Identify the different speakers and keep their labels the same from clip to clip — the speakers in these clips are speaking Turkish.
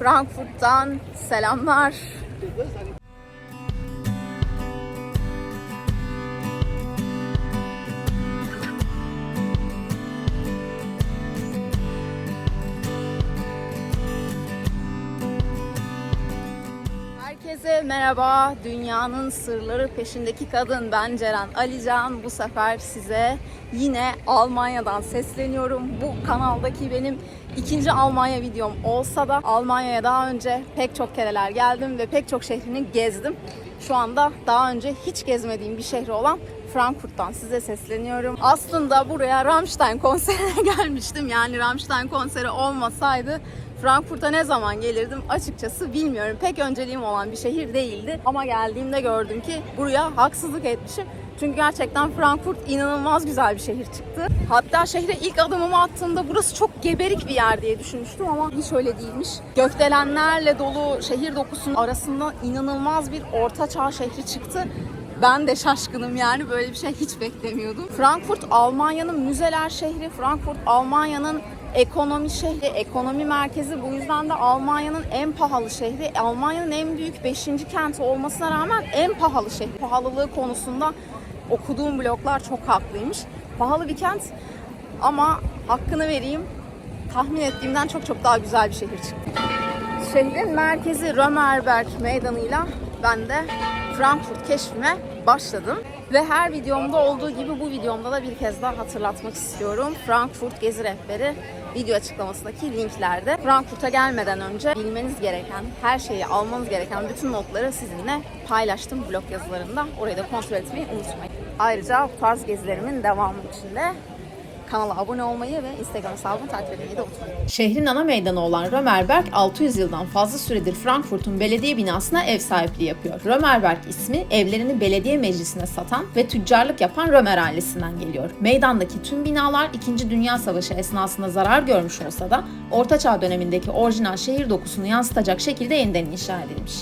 Speaker 1: Frankfurt'tan selamlar. Merhaba. Dünyanın sırları peşindeki kadın ben Ceren Alican. Bu sefer size yine Almanya'dan sesleniyorum. Bu kanaldaki benim ikinci Almanya videom olsa da Almanya'ya daha önce pek çok kereler geldim ve pek çok şehrini gezdim. Şu anda daha önce hiç gezmediğim bir şehri olan Frankfurt'tan size sesleniyorum. Aslında buraya Rammstein konserine gelmiştim. Yani Rammstein konseri olmasaydı Frankfurt'a ne zaman gelirdim açıkçası bilmiyorum. Pek önceliğim olan bir şehir değildi. Ama geldiğimde gördüm ki buraya haksızlık etmişim. Çünkü gerçekten Frankfurt inanılmaz güzel bir şehir çıktı. Hatta şehre ilk adımımı attığımda burası çok geberik bir yer diye düşünmüştüm ama hiç öyle değilmiş. Gökdelenlerle dolu şehir dokusunun arasında inanılmaz bir ortaçağ şehri çıktı. Ben de şaşkınım yani böyle bir şey hiç beklemiyordum. Frankfurt Almanya'nın müzeler şehri, Frankfurt Almanya'nın ekonomi şehri, ekonomi merkezi. Bu yüzden de Almanya'nın en pahalı şehri, Almanya'nın en büyük 5. kenti olmasına rağmen en pahalı şehri. Pahalılığı konusunda okuduğum bloglar çok haklıymış. Pahalı bir kent ama hakkını vereyim. Tahmin ettiğimden çok çok daha güzel bir şehir çıktı. Şehrin merkezi Römerberg meydanıyla ben de Frankfurt keşfime başladım. Ve her videomda olduğu gibi bu videomda da bir kez daha hatırlatmak istiyorum. Frankfurt Gezi Rehberi video açıklamasındaki linklerde. Frankfurt'a gelmeden önce bilmeniz gereken, her şeyi almanız gereken bütün notları sizinle paylaştım blog yazılarında. Orayı da kontrol etmeyi unutmayın. Ayrıca bu gezilerimin devamı için de kanala abone olmayı ve Instagram hesabımı takip etmeyi de unutmayın.
Speaker 2: Şehrin ana meydanı olan Römerberg 600 yıldan fazla süredir Frankfurt'un belediye binasına ev sahipliği yapıyor. Römerberg ismi evlerini belediye meclisine satan ve tüccarlık yapan Römer ailesinden geliyor. Meydandaki tüm binalar 2. Dünya Savaşı esnasında zarar görmüş olsa da Orta Çağ dönemindeki orijinal şehir dokusunu yansıtacak şekilde yeniden inşa edilmiş.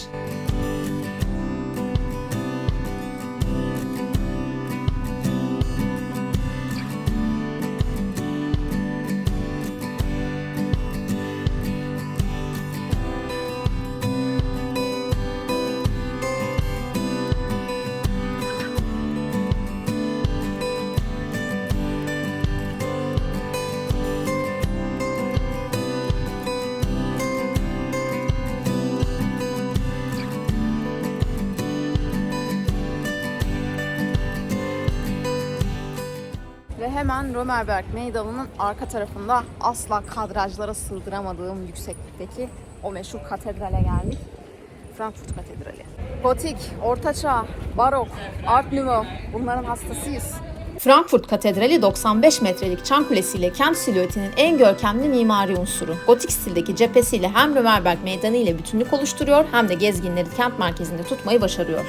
Speaker 1: Hemen Römerberg Meydanı'nın arka tarafında asla kadrajlara sığdıramadığım yükseklikteki o meşhur katedrale geldik. Frankfurt Katedrali. Gotik, Ortaçağ, Barok, Art Nouveau bunların hastasıyız.
Speaker 2: Frankfurt Katedrali 95 metrelik çan kulesiyle kent silüetinin en görkemli mimari unsuru. Gotik stildeki cephesiyle hem Römerberg Meydanı ile bütünlük oluşturuyor hem de gezginleri kent merkezinde tutmayı başarıyor.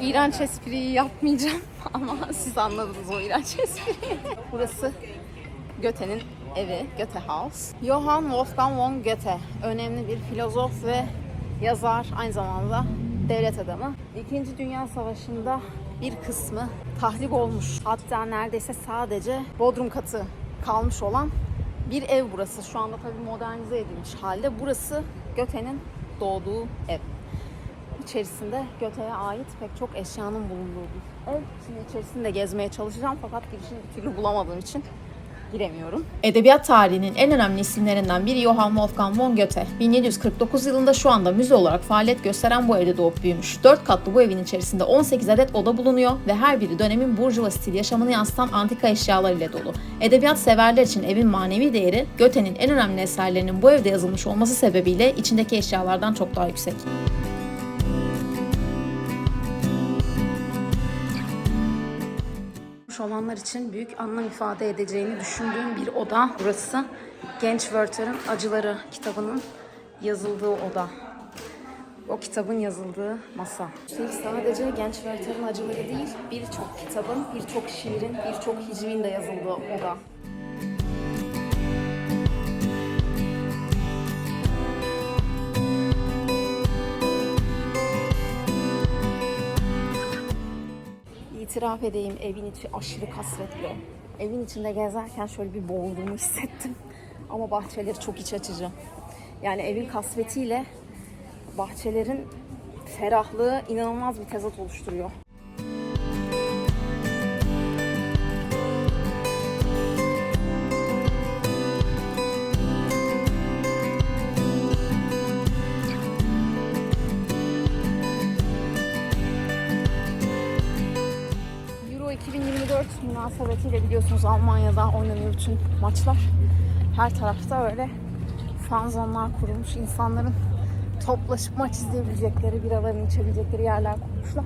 Speaker 1: Bu iğrenç espriyi yapmayacağım ama siz anladınız o iğrenç espriyi. Burası Goethe'nin evi, Goethe House. Johann Wolfgang von Goethe, önemli bir filozof ve yazar, aynı zamanda devlet adamı. İkinci Dünya Savaşı'nda bir kısmı tahrip olmuş. Hatta neredeyse sadece bodrum katı kalmış olan bir ev burası. Şu anda tabii modernize edilmiş halde. Burası Goethe'nin doğduğu ev içerisinde Göte'ye ait pek çok eşyanın bulunduğu bir ev. Şimdi içerisinde gezmeye çalışacağım fakat girişini bir türlü bulamadığım için giremiyorum.
Speaker 2: Edebiyat tarihinin en önemli isimlerinden biri Johann Wolfgang von Goethe. 1749 yılında şu anda müze olarak faaliyet gösteren bu evde doğup büyümüş. 4 katlı bu evin içerisinde 18 adet oda bulunuyor ve her biri dönemin burjuva stil yaşamını yansıtan antika eşyalar ile dolu. Edebiyat severler için evin manevi değeri Goethe'nin en önemli eserlerinin bu evde yazılmış olması sebebiyle içindeki eşyalardan çok daha yüksek.
Speaker 1: Şu olanlar için büyük anlam ifade edeceğini düşündüğüm bir oda. Burası Genç Werther'ın Acıları kitabının yazıldığı oda. O kitabın yazıldığı masa. Üstelik sadece genç Werther'ın acıları değil, birçok kitabın, birçok şiirin, birçok hicvin de yazıldığı oda. İtiraf edeyim evin içi aşırı kasvetli. Evin içinde gezerken şöyle bir boğulduğumu hissettim. Ama bahçeleri çok iç açıcı. Yani evin kasvetiyle bahçelerin ferahlığı inanılmaz bir tezat oluşturuyor. 2024 münasebetiyle biliyorsunuz Almanya'da oynanıyor bütün maçlar. Her tarafta öyle fan zonlar kurulmuş. insanların toplaşıp maç izleyebilecekleri, biralarını içebilecekleri yerler kurmuşlar.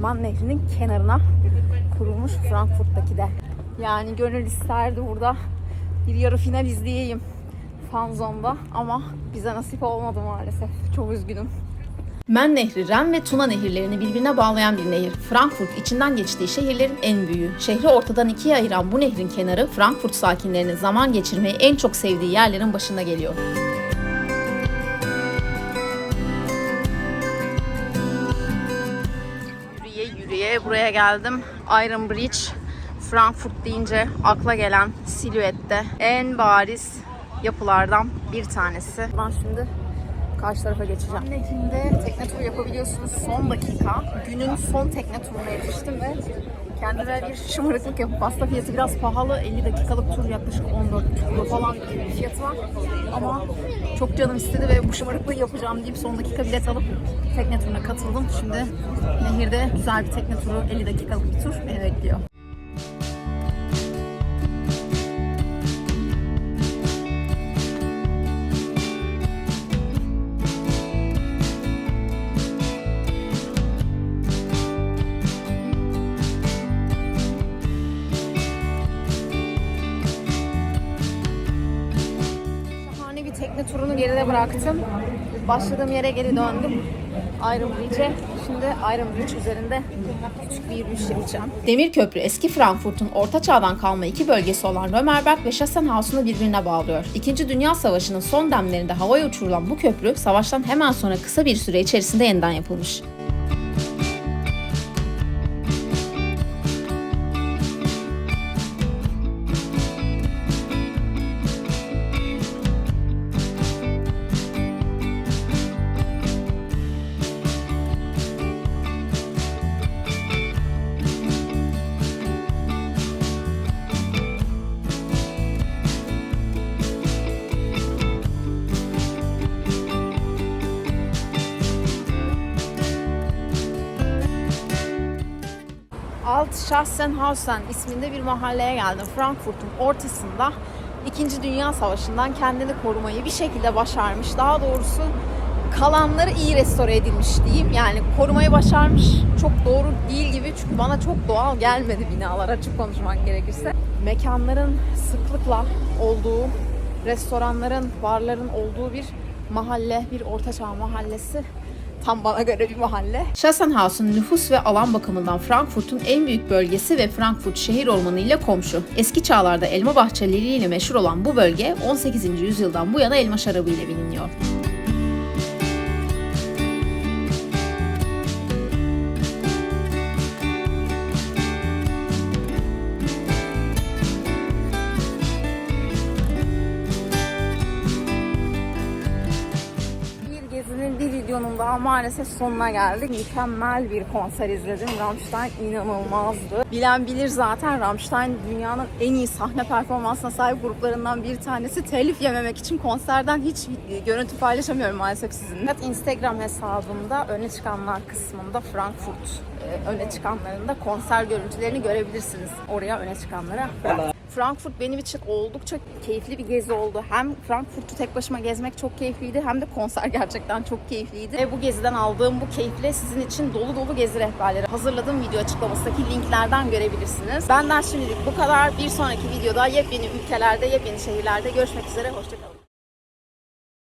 Speaker 1: Man Nehri'nin kenarına kurulmuş Frankfurt'taki de. Yani gönül isterdi burada bir yarı final izleyeyim fan zonda ama bize nasip olmadı maalesef. Çok üzgünüm.
Speaker 2: Men Nehri, Ren ve Tuna nehirlerini birbirine bağlayan bir nehir. Frankfurt içinden geçtiği şehirlerin en büyüğü. Şehri ortadan ikiye ayıran bu nehrin kenarı Frankfurt sakinlerinin zaman geçirmeyi en çok sevdiği yerlerin başında geliyor.
Speaker 1: Yürüye yürüye buraya geldim. Iron Bridge, Frankfurt deyince akla gelen silüette en bariz yapılardan bir tanesi. Ben şimdi karşı tarafa geçeceğim. Nehrinde tekne turu yapabiliyorsunuz. Son dakika, günün son tekne turuna yetiştim ve kendime bir şımarıklık yapıp pasta fiyatı biraz pahalı. 50 dakikalık tur yaklaşık 14 euro falan gibi fiyatı var. Ama çok canım istedi ve bu şımarıklığı yapacağım deyip son dakika bilet alıp tekne turuna katıldım. Şimdi nehirde güzel bir tekne turu, 50 dakikalık bir tur beni bekliyor. Geride bıraktım. Başladığım yere geri döndüm. Iron Bridge'e. Şimdi Iron Bridge üzerinde küçük bir yürüyüş yapacağım.
Speaker 2: Demir Köprü eski Frankfurt'un orta çağdan kalma iki bölgesi olan Römerberg ve Sachsenhausen'ı birbirine bağlıyor. İkinci Dünya Savaşı'nın son demlerinde havaya uçurulan bu köprü savaştan hemen sonra kısa bir süre içerisinde yeniden yapılmış.
Speaker 1: Schassenhausen isminde bir mahalleye geldim. Frankfurt'un ortasında İkinci Dünya Savaşı'ndan kendini korumayı bir şekilde başarmış. Daha doğrusu kalanları iyi restore edilmiş diyeyim. Yani korumayı başarmış çok doğru değil gibi çünkü bana çok doğal gelmedi binalar açık konuşmak gerekirse. Mekanların sıklıkla olduğu, restoranların, barların olduğu bir mahalle, bir ortaçağ mahallesi. Tam bana göre bir mahalle.
Speaker 2: Sachsenhausen nüfus ve alan bakımından Frankfurt'un en büyük bölgesi ve Frankfurt şehir ormanı komşu. Eski çağlarda elma bahçeleriyle meşhur olan bu bölge 18. yüzyıldan bu yana elma şarabı ile biliniyor.
Speaker 1: Daha maalesef sonuna geldik. Mükemmel bir konser izledim. Rammstein inanılmazdı. Bilen bilir zaten Rammstein dünyanın en iyi sahne performansına sahip gruplarından bir tanesi. Telif yememek için konserden hiç görüntü paylaşamıyorum maalesef sizinle. Evet, Instagram hesabımda öne çıkanlar kısmında Frankfurt e, öne çıkanlarında konser görüntülerini görebilirsiniz. Oraya öne çıkanlara. Frankfurt benim için oldukça keyifli bir gezi oldu. Hem Frankfurt'u tek başıma gezmek çok keyifliydi hem de konser gerçekten çok keyifliydi. Ve bu geziden aldığım bu keyifle sizin için dolu dolu gezi rehberleri hazırladığım video açıklamasındaki linklerden görebilirsiniz. Benden şimdilik bu kadar. Bir sonraki videoda yepyeni ülkelerde, yepyeni şehirlerde görüşmek üzere. Hoşçakalın.